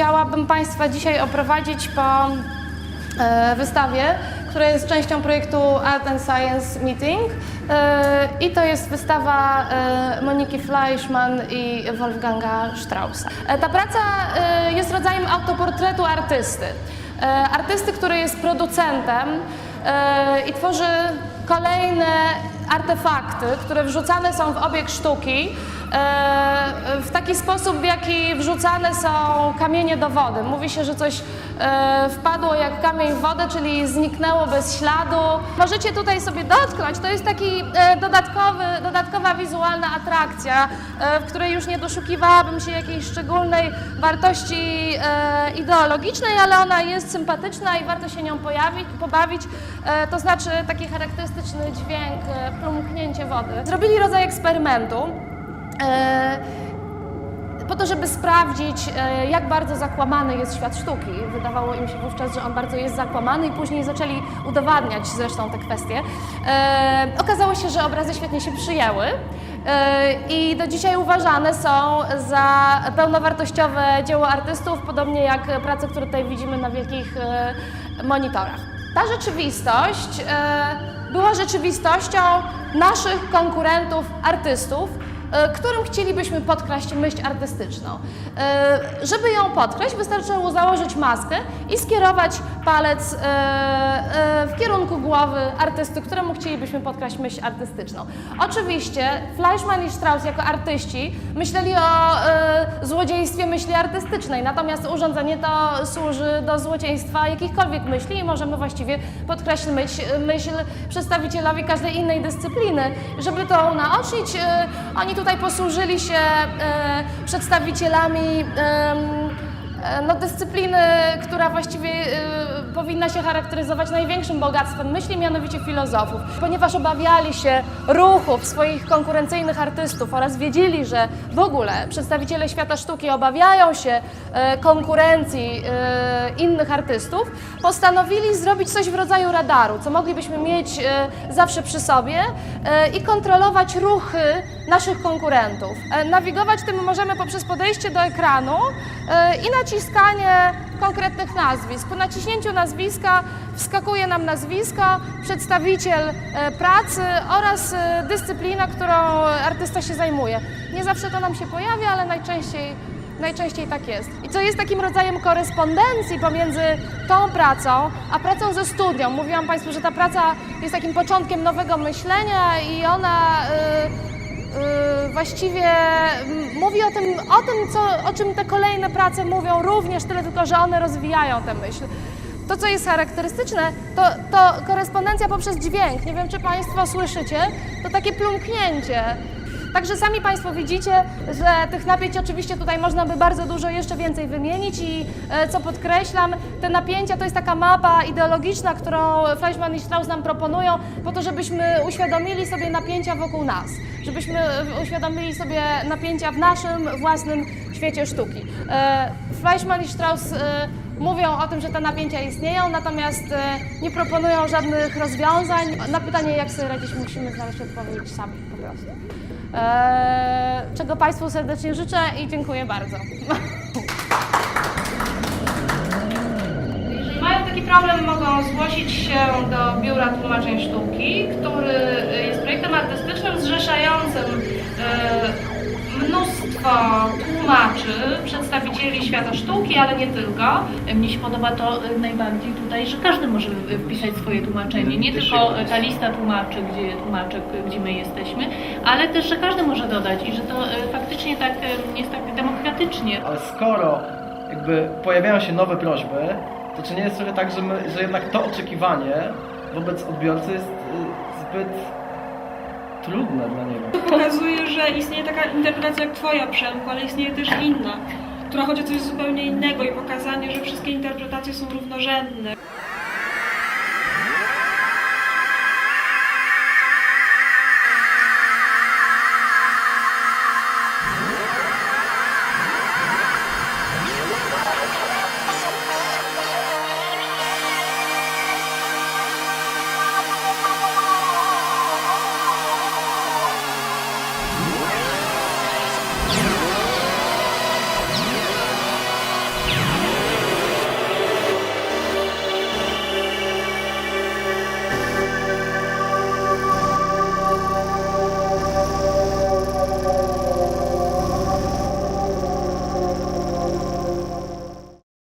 chciałabym Państwa dzisiaj oprowadzić po e, wystawie, która jest częścią projektu Art and Science Meeting. E, I to jest wystawa e, Moniki Fleischmann i Wolfganga Straussa. Ta praca jest rodzajem autoportretu artysty. Artysty, który jest producentem i tworzy kolejne artefakty, które wrzucane są w obieg sztuki w taki sposób, w jaki wrzucane są kamienie do wody. Mówi się, że coś e, wpadło jak kamień w wodę, czyli zniknęło bez śladu. Możecie tutaj sobie dotknąć, to jest taki e, dodatkowy, dodatkowa wizualna atrakcja, e, w której już nie doszukiwałabym się jakiejś szczególnej wartości e, ideologicznej, ale ona jest sympatyczna i warto się nią pojawić, pobawić. E, to znaczy taki charakterystyczny dźwięk, e, plumknięcie wody. Zrobili rodzaj eksperymentu. E, po to, żeby sprawdzić, e, jak bardzo zakłamany jest świat sztuki. Wydawało im się wówczas, że on bardzo jest zakłamany i później zaczęli udowadniać zresztą te kwestie. E, okazało się, że obrazy świetnie się przyjęły i do dzisiaj uważane są za pełnowartościowe dzieło artystów, podobnie jak prace, które tutaj widzimy na wielkich monitorach. Ta rzeczywistość była rzeczywistością naszych konkurentów artystów, którym chcielibyśmy podkraść myśl artystyczną. E, Żeby ją podkraść, wystarczyło założyć maskę i skierować palec e, e, w kierunku głowy artysty, któremu chcielibyśmy podkraść myśl artystyczną. Oczywiście Fleischmann i Strauss jako artyści myśleli o e, złodziejstwie myśli artystycznej, natomiast urządzenie to służy do złodziejstwa jakichkolwiek myśli i możemy właściwie podkraść myśl, myśl przedstawicielowi każdej innej dyscypliny. Żeby to unaocznić, e, oni tutaj posłużyli się e, przedstawicielami e, no, dyscypliny, która właściwie e, powinna się charakteryzować największym bogactwem myśli, mianowicie filozofów. Ponieważ obawiali się ruchów swoich konkurencyjnych artystów oraz wiedzieli, że w ogóle przedstawiciele świata sztuki obawiają się e, konkurencji e, innych artystów, postanowili zrobić coś w rodzaju radaru, co moglibyśmy mieć e, zawsze przy sobie i kontrolować ruchy naszych konkurentów. Nawigować tym możemy poprzez podejście do ekranu i naciskanie konkretnych nazwisk. Po naciśnięciu nazwiska wskakuje nam nazwisko, przedstawiciel e, pracy oraz e, dyscyplina, którą artysta się zajmuje. Nie zawsze to nam się pojawia, ale najczęściej Najczęściej tak jest. I co jest takim rodzajem korespondencji pomiędzy tą pracą, a pracą ze studią. Mówiłam Państwu, że ta praca jest takim początkiem nowego myślenia i ona y, y, właściwie mm, mówi o tym, o tym co, o czym te kolejne prace mówią również, tyle tylko, że one rozwijają tę myśl. To, co jest charakterystyczne, to, to korespondencja poprzez dźwięk. Nie wiem, czy Państwo słyszycie, to takie plumknięcie. Także sami Państwo widzicie, że tych napięć oczywiście tutaj można by bardzo dużo jeszcze więcej wymienić i e, co podkreślam, te napięcia to jest taka mapa ideologiczna, którą Fleischmann i Strauss nam proponują po to, żebyśmy uświadomili sobie napięcia wokół nas, żebyśmy e, uświadomili sobie napięcia w naszym własnym świecie sztuki. E, Fleischmann i Strauss mówią o tym, że te napięcia istnieją, natomiast e, nie proponują żadnych rozwiązań. Na pytanie, jak sobie radzić, musimy znaleźć odpowiedź sami po prostu. E, czego Państwu serdecznie życzę i dziękuję bardzo. Jeżeli mają taki problem, mogą zgłosić się do Biura Tłumaczeń Sztuki, który jest projektem artystycznym zrzeszającym e, mnóstwo tłumaczy, przedstawicieli świata sztuki, ale nie tylko. Mnie się podoba to najbardziej tutaj, że każdy może wpisać swoje tłumaczenie. Nie tylko ta lista tłumaczy, gdzie tłumaczek, y, gdzie my jesteśmy, ale też, że każdy może dodać i że to y, faktycznie tak y, jest tak demokratycznie. Ale skoro jakby pojawiają się nowe prośby, to czy nie jest trochę tak, że, my, że jednak to oczekiwanie wobec odbiorcy jest y, zbyt trudne dla niego? To pokazuje, że istnieje taka interpretacja jak Twoja, Przemku, ale istnieje też inna, która chodzi o coś zupełnie innego i pokazanie, że wszystkie interpretacje są równorzędne.